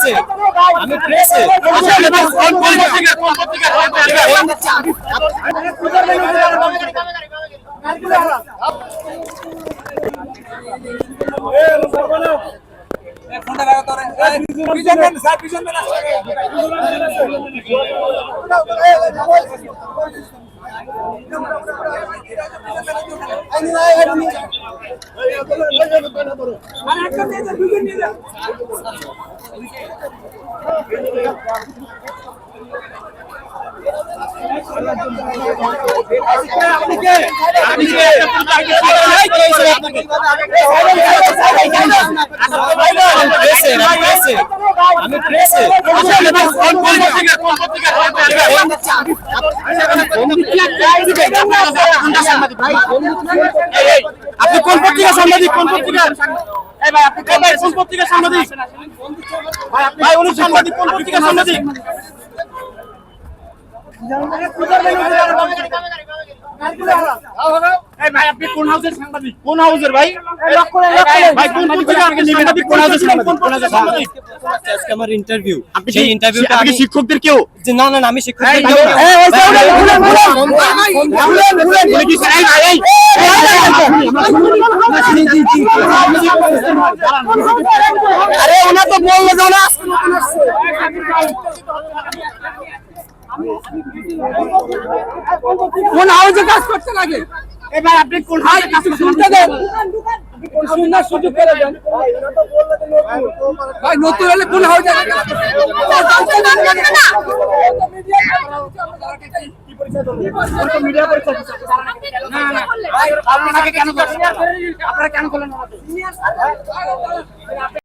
প্রেসে আমি প্রেসে প্রেসে আমি প্রেসে আমি প্রেসে আপনি কোন পত্রিকা সাংবাদিক কোন পত্রিকা ভাই আপনি কোন কোন পত্রিকা সাংবাদিক ভাই উনি সাংবাদিক কোন পত্রিকা সাংবাদিক এই ভাই আপনি কোন হাউসের সাংবাদিক কোন হাউসের ভাই ভাই কোন পত্রিকা আপনি সাংবাদিক কোন হাউসের সাংবাদিক কোন হাউসের সাংবাদিক আজকে আমার ইন্টারভিউ আপনি সেই ইন্টারভিউটা আপনি আমি শিক্ষকদের কেউ যে না না না, আমি শিক্ষক এই, এই, এই, এই, উনি কি- এই, এই, এই, আরে ওনা তো বলল যে ওনা কোন হাউসে কাজ করতে লাগে এবার আপনি কোন করতে দেন। সুন্দর সুযোগ করে দেন। ভাই নতুন হলে করলেন আপনারা কেন করলেন